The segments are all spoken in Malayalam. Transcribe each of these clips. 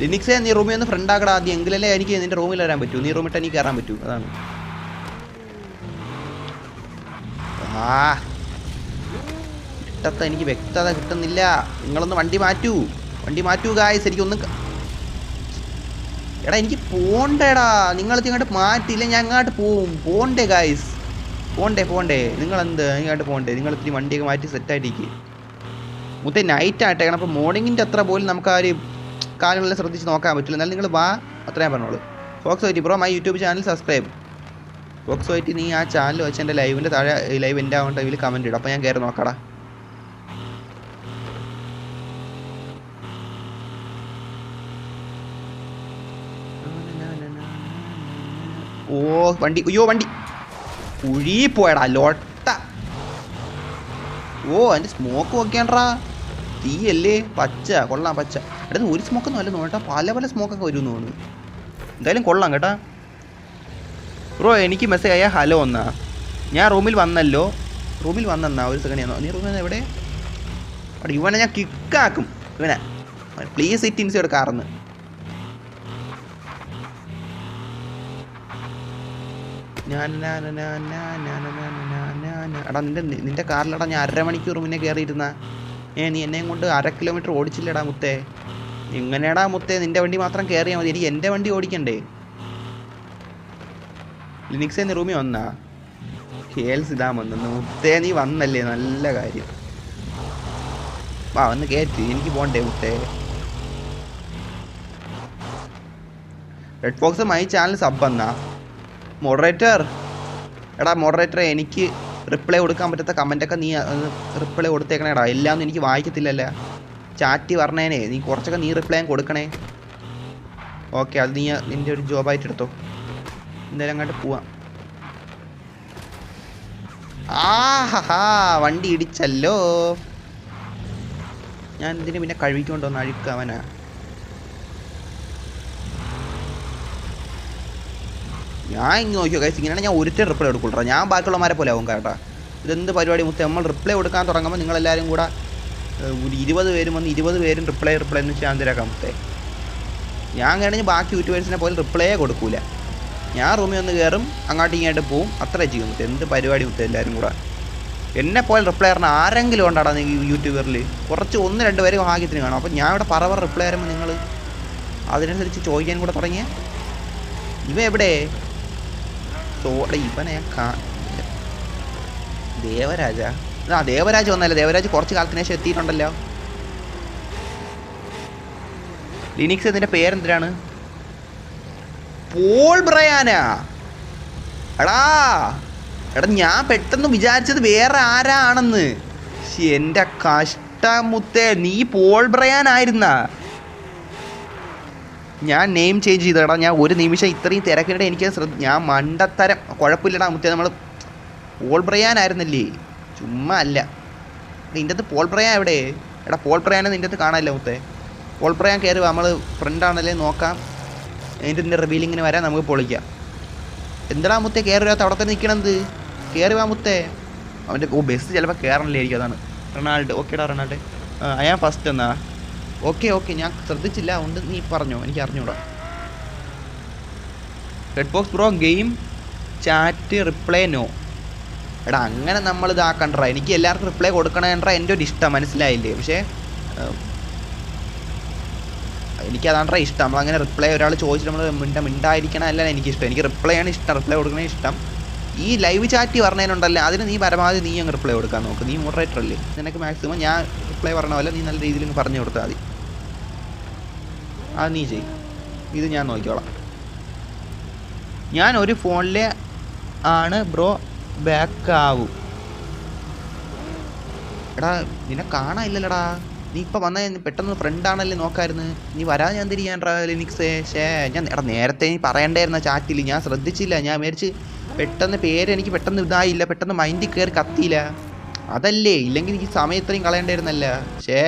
ലിനിക്സേ നീ റൂമിൽ ഒന്ന് ഫ്രണ്ട് ആക്കടാ ആദ്യം. എങ്കിലല്ലേ എനിക്ക് നിന്റെ റൂമിൽ വരാൻ പറ്റൂ. നീ റൂമിട്ട് എനിക്ക് കയറാൻ പറ്റൂ. അതാണ്. ആ. ഇട്ടത്തെ എനിക്ക് വ്യക്തത കിട്ടുന്നില്ല. നിങ്ങളൊന്ന് വണ്ടി മാറ്റൂ. വണ്ടി മാറ്റൂ ഗായ്സ് എനിക്കൊന്ന് എടാ എനിക്ക് പോണ്ടേടാ. നിങ്ങൾ ഇങ്ങോട്ട് മാറ്റിയില്ല ഞാൻ അങ്ങോട്ട് പോവും. പോണ്ടേ ഗായ്സ് പോണ്ടേ പോണ്ടേ. നിങ്ങൾ എന്ത് ഇങ്ങോട്ട് പോണ്ടേ. നിങ്ങൾ ഇത്തിരി വണ്ടിയൊക്കെ മാറ്റി സെറ്റായിട്ടിരിക്കും മുത്തേ നൈറ്റ് ആയിട്ടേക്കണം അപ്പോൾ മോർണിംഗിന്റെ അത്ര പോലും നമുക്ക് ആ ഒരു കാര്യങ്ങളെല്ലാം ശ്രദ്ധിച്ച് നോക്കാൻ പറ്റില്ല. എന്നാലും നിങ്ങൾ വാ അത്രയും പറഞ്ഞോളൂ. Fox whitey bro my YouTube channel subscribe fox whitey നീ ആ ചാനൽ വെച്ച് എന്റെ ലൈവിന്റെ താഴെ ലൈവ് എന്റെ ആവേണ്ട ഇതിൽ കമന്റ് ഇടും. അപ്പോൾ ഞാൻ കയറി നോക്കടാ. ഓ വണ്ടി അയ്യോ വണ്ടി. കുഴി പോയടാ ലോട്ട. ഓ അതിന്റെ സ്മോക്ക് നോക്കിയാണ്ടാ തീയല്ലേ? പച്ച കൊള്ളാം പച്ച. അടുത്ത് ഒരു സ്മോക്കൊന്നും അല്ല നോട്ടാ പല പല സ്മോക്കൊക്കെ വരുമെന്ന് തോന്നുന്നു എന്തായാലും കൊള്ളാം കേട്ടാ ബ്രോ എനിക്ക് മെസ്സേജ് ആയാൽ ഹലോ എന്നാ ഞാൻ റൂമിൽ വന്നല്ലോ റൂമിൽ വന്നെന്നാ ഒരു സെക്കൻഡ് ഞാൻ നീ റൂമിൽ എവിടെ അവിടെ ഇവനെ ഞാൻ കിക്കാക്കും ഇവനെ പ്ലീസ് ഇറ്റ് ഇൻസ് എടുക്കാറെന്ന് എടാ നിന്റെ നിന്റെ കാറിലടാ ഞാൻ അരമണിക്കൂർ മുന്നേ കയറിയിരുന്ന ഏ നീ എന്നെയും കൊണ്ട് അര കിലോമീറ്റർ ഓടിച്ചില്ലടാ മുത്തേ എങ്ങനെയാടാ മുത്തേ നിന്റെ വണ്ടി മാത്രം കയറിയാൽ മതി. എനിക്ക് എന്റെ വണ്ടി ഓടിക്കണ്ടേ? ലിനിക്സ് എന്ന റൂമിൽ വന്നാ? കേൾസ് ഇതാ വന്നു. മുത്തേ നീ വന്നല്ലേ? നല്ല കാര്യം. വാ വന്ന് കയറ്റി എനിക്ക് പോണ്ടേ മുത്തേ? Red box my channel sub എന്നാ മോഡറേറ്റർ എടാ മോഡറേറ്റർ എനിക്ക് റിപ്ലൈ കൊടുക്കാൻ പറ്റാത്ത കമന്റൊക്കെ നീ റിപ്ലൈ കൊടുത്തേക്കണേടാ. എല്ലാം എനിക്ക് വായിക്കത്തില്ലല്ലോ? ചാറ്റ് പറഞ്ഞേനെ. നീ കുറച്ചൊക്കെ നീ റിപ്ലൈ കൊടുക്കണേ. ഓക്കെ അത് നീ നിന്റെ ഒരു ജോബായിട്ട് എടുത്തോ. എന്തായാലും അങ്ങോട്ട് പോവാം. ആഹാ വണ്ടി ഇടിച്ചല്ലോ. ഞാൻ ഇതിന് പിന്നെ കഴുകിക്കൊണ്ട് വന്ന് അഴുക്കവനാ ഞാൻ ഇങ്ങ് നോക്കിയോ കൈസ് ഇങ്ങനെയാണ് ഞാൻ ഒരുത്തേ റിപ്ലൈ കൊടുക്കുള്ളൂ ഞാൻ ബാക്കിയുള്ളമാരെ പോലെ ആവും കേട്ടോ. ഇതെന്ത് പരിപാടി? മുത്തേ നമ്മൾ റിപ്ലൈ കൊടുക്കാൻ തുടങ്ങുമ്പോൾ നിങ്ങളെല്ലാവരും കൂടെ ഒരു ഇരുപത് പേരും വന്ന് ഇരുപത് പേരും റിപ്ലൈ റിപ്ലൈ എന്ന് വെച്ചാൽ എന്തിനാക്കാം മുത്തേ ഞാൻ കഴിഞ്ഞ് ബാക്കി യൂട്യൂബേഴ്സിനെ പോലും റിപ്ലൈയേ കൊടുക്കൂല. ഞാൻ റൂമിൽ ഒന്ന് കയറും അങ്ങോട്ടും ഇങ്ങോട്ട് പോവും അത്ര ചെയ്യും എന്ത് പരിപാടി മുത്തേ എല്ലാവരും കൂടെ. എന്നെ പോലെ റിപ്ലൈ പറഞ്ഞ ആരെങ്കിലും ഉണ്ടാടാ നീ യൂട്യൂബറിൽ? കുറച്ച് ഒന്ന് രണ്ട് പേര് ഭാഗ്യത്തിന് കാണും. അപ്പോൾ ഞാൻ ഇവിടെ പറവർ റിപ്ലൈ വരുമ്പോൾ നിങ്ങൾ അതിനനുസരിച്ച് ചോദിക്കാൻ കൂടെ തുടങ്ങിയ? ഇവ എവിടെ? ഇവനെ കാ ദേവരാജ. ആ ദേവരാജ് വന്നല്ലേ? ദേവരാജ് കുറച്ച് കാലത്തിന് ശേഷം എത്തിയിട്ടുണ്ടല്ലോ. ലിനിക്സ് ഇതിന്റെ പേരെന്തിനാണ്? പോൾ ബ്രയാനാ. എടാ എടാ ഞാൻ പെട്ടെന്ന് വിചാരിച്ചത് വേറെ ആരാണെന്ന്. എന്റെ കഷ്ടമുത്തേ നീ പോൾ ബ്രയാനായിരുന്ന. ഞാൻ നെയിം ചേഞ്ച് ചെയ്തടാ. ഞാൻ ഒരു നിമിഷം ഇത്രയും തിരക്കിനിടെ എനിക്ക് ശ്രദ്ധ ഞാൻ മണ്ടത്തരം കുഴപ്പമില്ലടാ മുത്തേ. നമ്മൾ പോൾ ബ്രയാൻ ആയിരുന്നല്ലേ ചുമ്മാ അല്ല. നിന്റെ അത് പോൾ പ്രയാൻ എവിടെ? എടാ പോൾ പ്രയാനെ നിന്റെ അത് കാണാനില്ല മുത്തേ? പോൾ പ്രയാൻ കയറി നമ്മൾ ഫ്രണ്ടാണല്ലേ നോക്കാം. എന്നിട്ട് നിന്റെ റിവീലിങ്ങിന് വരാൻ നമുക്ക് പൊളിക്കാം എന്താടാ മുത്തേ കയറി വരാത്ത അവിടെ തന്നെ നിൽക്കണത് കയറി വാ മുത്തേ. അവന്റെ ഓ ബസ് ചിലപ്പോൾ കയറണില്ലായിരിക്കും അതാണ്. റൊണാൾഡ് ഓക്കേടാ റൊണാൾഡ്. ഞാൻ ഫസ്റ്റ് എന്നാ. ഓക്കെ ഓക്കെ ഞാൻ ശ്രദ്ധിച്ചില്ല അതുകൊണ്ട് നീ പറഞ്ഞോ എനിക്ക് അറിഞ്ഞൂടാ. Red box bro game chat reply no എടാ അങ്ങനെ നമ്മൾ ഇതാക്കണ്ട എനിക്ക് എല്ലാവർക്കും റിപ്ലൈ കൊടുക്കണേണ്ട എന്റെ ഒരു ഇഷ്ടം മനസ്സിലായില്ലേ? പക്ഷേ എനിക്കതാണ്ട ഇഷ്ടം. നമ്മളങ്ങനെ റിപ്ലൈ ഒരാൾ ചോദിച്ചിട്ട് നമ്മൾ മിണ്ട മിണ്ടായിരിക്കണം അല്ല എനിക്ക് ഇഷ്ടം എനിക്ക് റിപ്ലൈ ആണ് ഇഷ്ടം റിപ്ലൈ കൊടുക്കണേ ഇഷ്ടം. ഈ ലൈവ് ചാറ്റ് പറഞ്ഞതിനുണ്ടല്ലോ? അതിന് നീ പരമാവധി നീ അങ്ങ് റിപ്ലൈ കൊടുക്കാൻ നോക്ക്. നീ മോഡറേറ്റർ അല്ലേ? നിനക്ക് മാക്സിമം ഞാൻ റിപ്ലൈ പറഞ്ഞ പോലെ നീ നല്ല രീതിയിൽ പറഞ്ഞു കൊടുത്താൽ മതി. അത് നീ ചെയ് ഇത് ഞാൻ നോക്കിക്കോളാം. ഞാൻ ഒരു ഫോണിലെ ആണ് ബ്രോ ബാക്ക് ആവും. എടാ നിന്നെ കാണാനില്ലല്ലടാ നീ ഇപ്പം വന്ന പെട്ടെന്ന് ഫ്രണ്ടാണല്ലേ നോക്കായിരുന്നു. നീ വരാതെ ഞാൻ തിരിയാൻ ലിനിക്സേ ഷേ ഞാൻ എടാ നേരത്തെ നീ പറയണ്ടായിരുന്ന ചാറ്റിൽ. ഞാൻ ശ്രദ്ധിച്ചില്ല. ഞാൻ മേടിച്ച് പെട്ടെന്ന് പേര് എനിക്ക് പെട്ടെന്ന് ഇതായില്ല. പെട്ടെന്ന് മൈൻഡിൽ കയറി കത്തിയില്ല. അതല്ലേ ഇല്ലെങ്കിൽ ഈ സമയം ഇത്രയും കളയണ്ടായിരുന്നല്ല. ഷേ.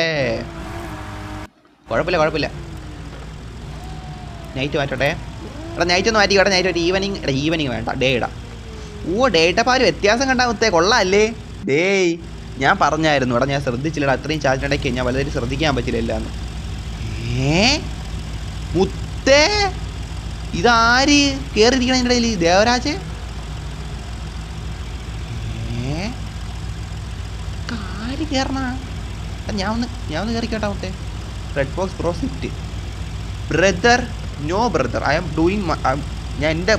കുഴപ്പമില്ല കുഴപ്പമില്ല. നൈറ്റ് മാറ്റട്ടെ. എടാ നൈറ്റ് ഒന്ന് മാറ്റി കേട്ടോ നൈറ്റ് ഒരു ഈവനിങ് എടാ ഈവനിങ് വേണ്ട. ഡേ ഇടാം ഓ പാൽ വ്യത്യാസം കണ്ടാ മുത്തേ കൊള്ളാല്ലേ? ഡേയ് ഞാൻ പറഞ്ഞായിരുന്നു. ഇവിടെ ഞാൻ ശ്രദ്ധിച്ചില്ലടാ അത്രയും ചാറ്റിനിടയ്ക്ക് ഞാൻ വളരെ ശ്രദ്ധിക്കാൻ പറ്റില്ല എന്ന് ഏ? മുത്തേ ഇതാര് കേറിയിരിക്കണ എന്റെ ഇടയിൽ ദേവരാജ് ആര് കേറണ. ഞാൻ ഒന്ന് ഞാൻ ഒന്ന് കയറിക്കോട്ടെ മുത്തേ. Red box pro sit brother no brother I am doing ഞാൻ എന്റെ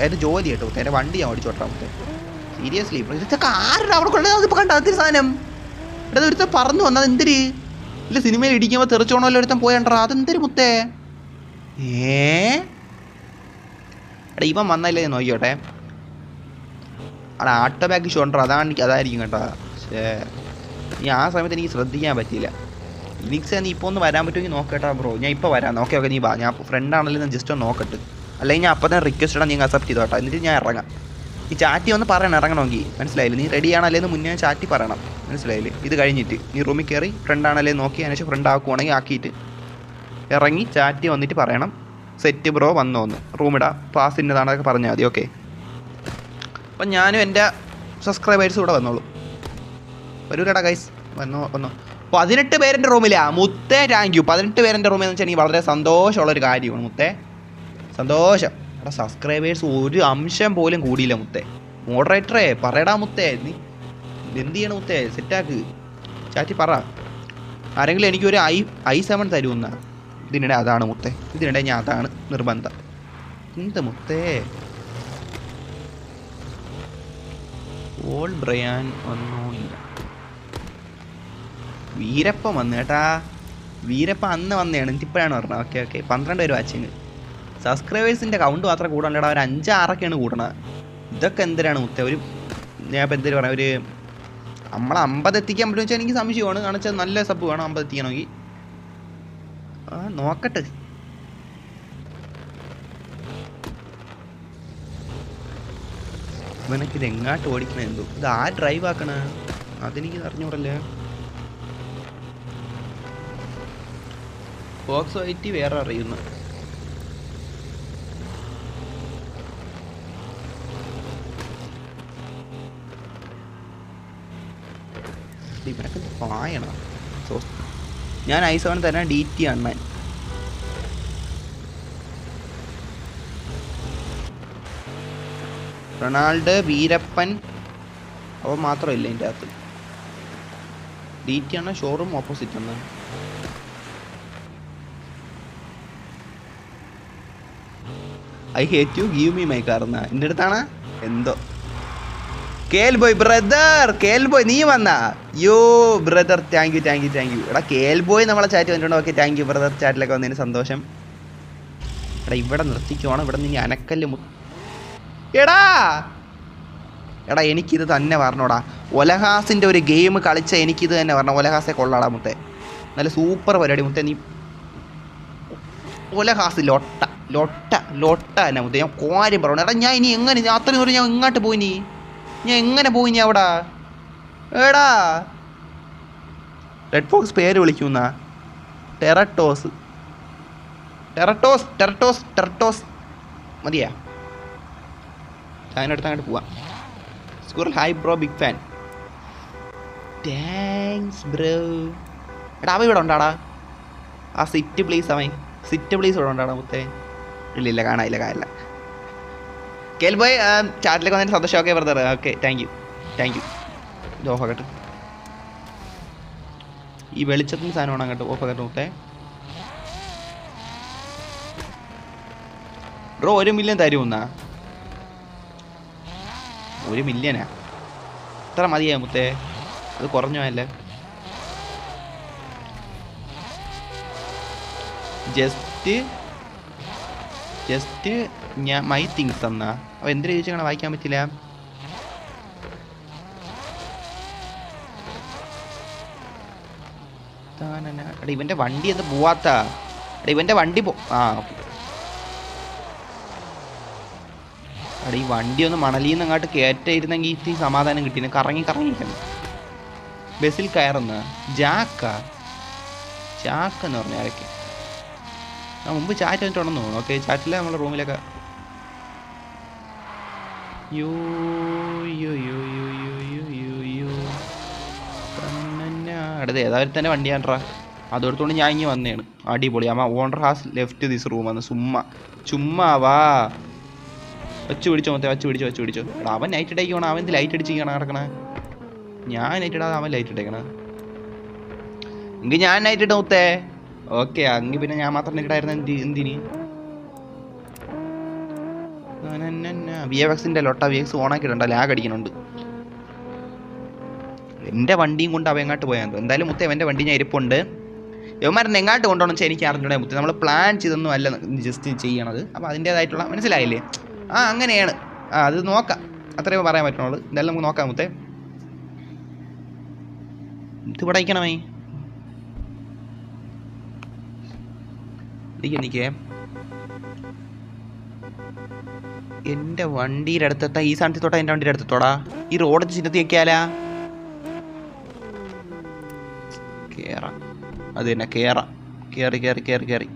എന്റെ ജോലി കേട്ടോ എന്റെ വണ്ടി ഞാൻ ഓടിച്ചോട്ടെ സീരിയസ്ലി ആരുടെ അവിടെ ഇപ്പൊ കണ്ട? അതിന് സാധനം? എടാ ഒരുത്തൻ പറന്നു വന്നത് എന്തിരി ഇല്ല സിനിമയിൽ ഇടിക്കുമ്പോൾ തെറിച്ചോണല്ലോ ഒരുത്തൻ പോയണ്ടാ അതെന്തിരി മുത്തേ? ഏ? എടാ ഇവൻ വന്നല്ലേ നോക്കിയോട്ടെ അവിടെ ആട്ടോ ബാഗ് ഷോ ഉണ്ടോ? അതാണ് എനിക്ക് അതായിരിക്കും കേട്ടോ. പക്ഷേ ഈ ആ സമയത്ത് എനിക്ക് ശ്രദ്ധിക്കാൻ പറ്റിയില്ല. ഇനിക്സ് നീ ഇപ്പോൾ ഒന്ന് വരാൻ പറ്റുമെങ്കിൽ നോക്കട്ടാ ബ്രോ ഞാൻ ഇപ്പോൾ വരാം. ഓക്കെ ഓക്കെ നീ വാ. ഞാൻ ഫ്രണ്ട് ആണല്ലോ ഞാൻ ജസ്റ്റ് ഒന്ന് നോക്കട്ടെ. അല്ലെങ്കിൽ ഞാൻ അപ്പം തന്നെ റിക്വസ്റ്റ് ഇടാൻ നീ അക്സെപ്റ്റ് ചെയ്തോ കേട്ടോ എന്നിട്ട് ഞാൻ ഇറങ്ങാം. ഈ ചാറ്റി ഒന്ന് പറയണം ഇറങ്ങണമെങ്കിൽ മനസ്സിലായില്ലേ? നീ റെഡി ആണല്ലേ എന്ന് മുന്നേ ചാറ്റി പറയണം. മനസ്സിലായില്ലേ? ഇത് കഴിഞ്ഞിട്ട് നീ റൂമിൽ കയറി ഫ്രണ്ട് ആണല്ലേ നോക്കി അതിന് ശേഷം ഫ്രണ്ട് ആക്കുവാണെങ്കിൽ ആക്കിയിട്ട് ഇറങ്ങി ചാറ്റി വന്നിട്ട് പറയണം. സെറ്റ് ബ്രോ വന്നു വന്ന് റൂമിടാ പാസ് ഇന്നതാണെന്നൊക്കെ പറഞ്ഞാൽ മതി. ഓക്കെ അപ്പം ഞാനും എന്റെ സബ്സ്ക്രൈബേഴ്സ് കൂടെ വന്നോളൂ. വരൂലടാ ഗൈസ് വന്നോ വന്നോ. പതിനെട്ട് പേരെന്റെ റൂമിലാ മുത്തേ താങ്ക് യു പതിനെട്ട് പേരെന്റെ റൂമിൽ എന്ന് വെച്ചാൽ എനിക്ക് വളരെ സന്തോഷമുള്ളൊരു കാര്യമാണ് മുത്തേ. സന്തോഷം. എടാ സബ്സ്ക്രൈബേഴ്സ് ഒരു അംശം പോലും കൂടിയില്ല മുത്തേ. മോഡറേറ്ററേ പറയടാ മുത്തേ നീ എന്ത് ചെയ്യണം മുത്തേ സെറ്റാക്ക് ചാറ്റി പറ. ആരെങ്കിലും എനിക്കൊരു ഐ ഐ സെവൻ തരുമെന്ന ഇതിനിടെ അതാണ് മുത്തേ. ഇതിനിടെ ഞാൻ അതാണ് നിർബന്ധം. എന്ത് മുത്തേ? ഓൾ ബ്രയാൻ ഒന്നുമില്ല വീരപ്പം വന്നു കേട്ടാ വീരപ്പം അന്ന് വന്നതാണ്. ഇപ്പോഴാണ് പറഞ്ഞത്. ഓക്കെ ഓക്കെ പന്ത്രണ്ട് പേര് വാച്ചിങ് സബ്സ്ക്രൈബേഴ്സിന്റെ കൗണ്ട് മാത്രം കൂടണ്ടടാ ഒരു അഞ്ചാറൊക്കെയാണ് കൂടണത് ഇതൊക്കെ എന്തിനാണ് മുത്ത? ഒരു ഞാൻ ഇപ്പം എന്തിനു പറയാം? ഒരു നമ്മൾ അമ്പത് എത്തിക്കാൻ പറ്റുമെന്ന് വെച്ചാൽ എനിക്ക് സംശയമാണ്. കാരണം വെച്ചാൽ നല്ല സബ് വേണം അമ്പത് എത്തിക്കണമെങ്കിൽ. ആ നോക്കട്ടെ. ഇവനൊക്കെ ഇത് എങ്ങാട്ട് ഓടിക്കണ? എന്തോ? ഇത് ആ ഡ്രൈവ് ആക്കണ? അതെനിക്ക് അറിഞ്ഞൂടല്ലേ? ബോക്സ് വൈറ്റി വേറെ അറിയുന്നു. ഇവനൊക്കെ പായണം സോ ഞാൻ ഐ സെവൻ തന്നെ D T man Ronald Veerappan അവ മാത്രമില്ല എന്റെ അകത്ത്. ഡി ടി ആണ്? ഷോറൂം ഓപ്പോസിറ്റ് ആണ്. I hate you give me my car എന്നാ. എന്റെ അടുത്താണ് എന്തോ. കേൽ ബോയ് ബ്രദർ കേൽ ബോയ് നീ വന്നാ. Yo brother thank you thank you thank you എടാ കേൽ ബോയ് നമ്മളെ ചാറ്റ് വന്നിട്ടുണ്ട് ഓക്കെ താങ്ക് യു ബ്രദർ ചാറ്റിലൊക്കെ വന്നതിന് സന്തോഷം. എടാ ഇവിടെ നിർത്തിക്കുവാണോ ഇവിടെ നിന്ന് അനക്കല്ല് എടാ! എടാ എനിക്കിത് തന്നെ പറഞ്ഞോടാ ഒലഹാസിന്റെ ഒരു ഗെയിം കളിച്ച എനിക്കിത് തന്നെ പറഞ്ഞ ഒലഹാസെ കൊള്ളാടാ മുത്തേ. നല്ല സൂപ്പർ പരിപാടി മുത്തേ. നീ ഒലഹാസ് ലൊട്ട. ലൊട്ട ലൊട്ട തന്നെ മുത്തേ. ഞാൻ കാര്യം പറഞ്ഞു എടാ ഞാൻ ഇനി എങ്ങനെ അത്രയും ദൂരം ഞാൻ ഇങ്ങോട്ട് പോയി നീ ഞാൻ എങ്ങനെ പോയി ഞാൻ അവിടെ? ഏടാ റെഡ് ഫോക്സ് പേര് വിളിക്കുന്ന? ടെറട്ടോസ് ടെറട്ടോസ് ടെറട്ടോസ് ടെറട്ടോസ് മതിയാ. അതിനടുത്ത് അങ്ങോട്ട് പോവാം. സ്കൂറിൽ hi bro big fan thanks bro എടാ അവ ഇവിടെ ഉണ്ടാടാ? ആ സിറ്റ് പ്ലീസ് അവൻ. സിറ്റ് പ്ലീസ് ഇവിടെ ഉണ്ടാടാ മുത്തേ. ഇല്ല ഇല്ല കാണാനില്ല കാണില്ല കേൽ ബോയ് ചാറ്റിലേക്ക് വന്നതിന് സന്തോഷം. Okay brother okay thank you thank you ഇത് ഓഫ് ആക്കട്ടെ. ഈ വെളിച്ചത്തിന് സാധനമാണ് അങ്ങോട്ട് ഓഫ് ആക്കട്ടെ മുത്തേ. ബ്രോ ഒരു മില്യൺ തരുമെന്നാ ഒരു മില്യനാ എത്ര മതിയാ മുത്തേ? അത് കുറഞ്ഞു അല്ലേ ജസ്റ്റ് ജസ്റ്റ് ഞാൻ മൈ തിങ്സ് എന്നാ അപ്പോൾ എന്തിനു ചോദിച്ചാൽ വായിക്കാൻ പറ്റില്ല. എടാ ഇവന്റെ വണ്ടി എന്താ പോവാത്ത? എടാ ഇവന്റെ വണ്ടി പോ ആ ഓക്കെ. ഈ വണ്ടി ഒന്ന് മണലിൽ നിന്ന് അങ്ങോട്ട് കയറ്റായിരുന്നെങ്കിൽ ഇത്തിരി സമാധാനം കിട്ടിന് കറങ്ങി കറങ്ങിക്കണം ബസ്സിൽ കയറുന്ന ജാക്ക. ജാക്ക് എന്ന് പറഞ്ഞ ആരൊക്കെ മുമ്പ് ചാറ്റ് വന്നിട്ടുണ്ടെന്ന് തോന്നുന്നു ഓക്കെ ചാറ്റിലെ നമ്മളെ റൂമിലൊക്കെ യോ യോ യോ യോ യോ യോ യോ യോ. അടുത്ത ഏതായാലും തന്നെ വണ്ടിയാണ്ട്രാ. അതെടുത്തോണ്ട് ഞാൻ ഇങ്ങനെ വന്നേണ്. അടിപൊളി. അമ്മ owner has left this room വന്ന് ചുമ്മാ ചുമ്മാ വാ. വെച്ച് പിടിച്ചോ മൊത്തം വച്ച് പിടിച്ചോ വച്ച് പിടിച്ചോ. അവൻ നൈറ്റ് ഇട്ടേക്കണം അവൻ ലൈറ്റ് അടിച്ചിരിക്കണം കിടക്കണേ ഞാൻ നൈറ്റ് ഇടാതെ അവൻ ലൈറ്റ് ഇട്ടേക്കണ? എങ്കിൽ ഞാൻ നൈറ്റ് ഇട്ട മുത്തേ. ഓക്കെ എങ്കിൽ പിന്നെ ഞാൻ മാത്രം നൈറ്റ് ഇടായിരുന്നു എന്തി എന്തിന്? വി എഫ് ലൊട്ട വി എക്സ് ഓണാക്കിയിട്ടുണ്ട്. ലാഗ് അടിക്കുന്നുണ്ട്. എന്റെ വണ്ടിയും കൊണ്ട് അവ എങ്ങാട്ട് പോയാൽ എന്തായാലും മുത്തേ എന്റെ വണ്ടി ഞാൻ ഇരിപ്പുണ്ട്. യവന്മാരെന്ന് എങ്ങാട്ട് കൊണ്ടുപോകണം എനിക്ക് അറിഞ്ഞൂടെ മുത്തേ. നമ്മൾ പ്ലാൻ ചെയ്തൊന്നും അല്ല ജസ്റ്റ് ചെയ്യണത്. അപ്പോൾ അതിന്റേതായിട്ടുള്ള മനസ്സിലായില്ലേ? ആ അങ്ങനെയാണ്. ആ അത് നോക്കാം. അത്രയും പറയാൻ പറ്റുള്ളൂ എന്തായാലും നമുക്ക് നോക്കാം മുത്തേ. ഇത് ഇവിടെ അയക്കണമേ നിൽക്കേ എനിക്കേ എന്റെ വണ്ടിയുടെ അടുത്തെത്താ ഈ സാധനത്തിൽ തൊട്ടാ എന്റെ വണ്ടിയുടെ അടുത്തെത്തോടാ ഈ റോഡ് ചിഹ്നത്തി വെക്കാലാ കേറാം. അത് തന്നെ കേറാം. കേറി കേറി കേറി കേറി.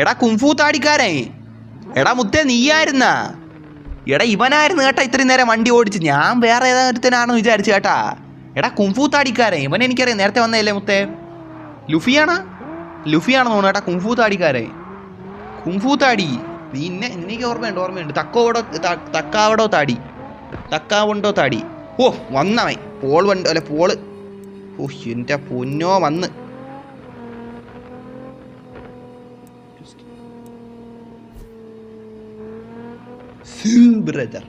എടാ കുംഫു താടിക്കാരേ. എടാ മുത്തേ നീയായിരുന്ന? എടാ ഇവനായിരുന്നു കേട്ടാ ഇത്രയും നേരം വണ്ടി ഓടിച്ച്. ഞാൻ വേറെ ഏതാണെന്ന് വിചാരിച്ചു കേട്ടാ. എടാ കുംഫു താടിക്കാരൻ ഇവൻ എനിക്കറിയാം നേരത്തെ വന്നതല്ലേ മുത്തേ? ലുഫിയാണോ? ലുഫിയാണെന്ന് തോന്നുന്നു കേട്ടാ കുംഫു താടിക്കാരൻ കുംഫു താടി. നിന്നെ എനിക്ക് ഓർമ്മയുണ്ട് ഓർമ്മയുണ്ട്. തക്കോടോ തക്കാവടോ താടി. തക്കാവുണ്ടോ താടി. ഓ വന്നവൻ. പോൾ വണ്ടോ അല്ലെ പോൾ ഓ എന്റെ പൊന്നോ വന്ന്. ബ്രദർ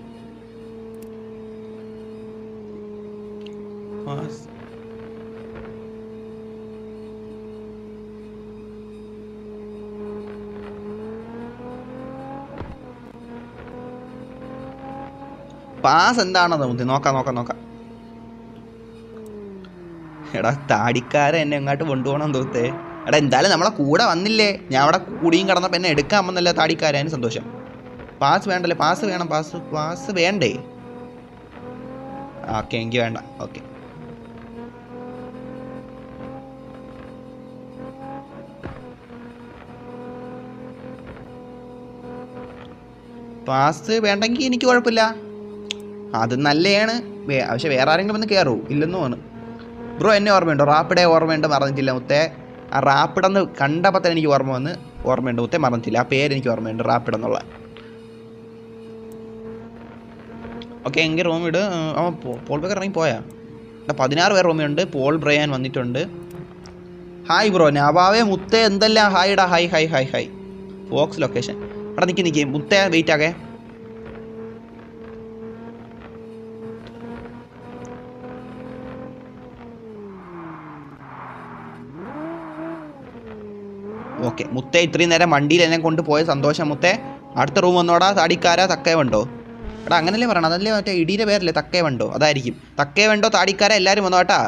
പാസ് എന്താണെന്ന് മുത്തി നോക്കാം നോക്കാം നോക്കാം. എടാ താടിക്കാരൻ എന്നെ എങ്ങോട്ട് കൊണ്ടുപോകണം തോത്തേ എടാ എന്തായാലും നമ്മളെ കൂടെ വന്നില്ലേ? ഞാൻ അവിടെ കൂടിയും കടന്നപ്പോൾ എന്നെ എടുക്കാൻ വന്നല്ലേ താടിക്കാരൻ സന്തോഷം. പാസ് വേണ്ടല്ലേ? പാസ് വേണം പാസ് പാസ് വേണ്ടേ? ഓക്കെ എനിക്ക് വേണ്ട. ഓക്കെ. പാസ് വേണ്ടെങ്കിൽ എനിക്ക് കുഴപ്പമില്ല. അത് നല്ലതാണ് പക്ഷേ വേറെ ആരെങ്കിലും വന്ന് കയറൂ ഇല്ലെന്ന് തോന്നുന്നു. ബ്രോ എന്നെ ഓർമ്മയുണ്ടോ? റാപ്പിഡെ ഓർമ്മയുണ്ടോ മറന്നിട്ടില്ല മുത്തേ. ആ റാപ്പിഡെന്ന് കണ്ടപ്പോൾ തന്നെ എനിക്ക് ഓർമ്മ വന്ന് ഓർമ്മയുണ്ട് മുത്തേ മറന്നിട്ടില്ല. ആ പേര് എനിക്ക് ഓർമ്മയുണ്ട് റാപ്പിഡ് എന്നുള്ള. ഓക്കെ എങ്കിൽ റൂം ഇട്. പോൾ ബേക്കർ ഇറങ്ങി പോയാ. എടാ പതിനാറ് പേർ റൂമുണ്ട് പോൾ ബ്രയാൻ വന്നിട്ടുണ്ട്. ഹായ് ബ്രോ നവാവേ മുത്തേ എന്തെല്ലാം? ഹായ് ഇടാ hi hi hi hi. Fox location. അവിടെ നിൽക്കി നിൽക്കി മുത്തേ വെയിറ്റ് ആകെ. ഓക്കെ മുത്തേ ഇത്രയും നേരം വണ്ടിയിൽ എന്നെ കൊണ്ടുപോയ സന്തോഷം മുത്തേ. അടുത്ത റൂം വന്നോടാ താടിക്കാര തക്കേ വണ്ടോ എടാ അങ്ങനല്ലേ പറയണം അതല്ലേ മറ്റേ ഇടിയുടെ പേരല്ലേ തക്കേ വണ്ടോ അതായിരിക്കും. തക്കേ വണ്ടോ താടിക്കാര എല്ലാവരും വന്നോ കേട്ടാ.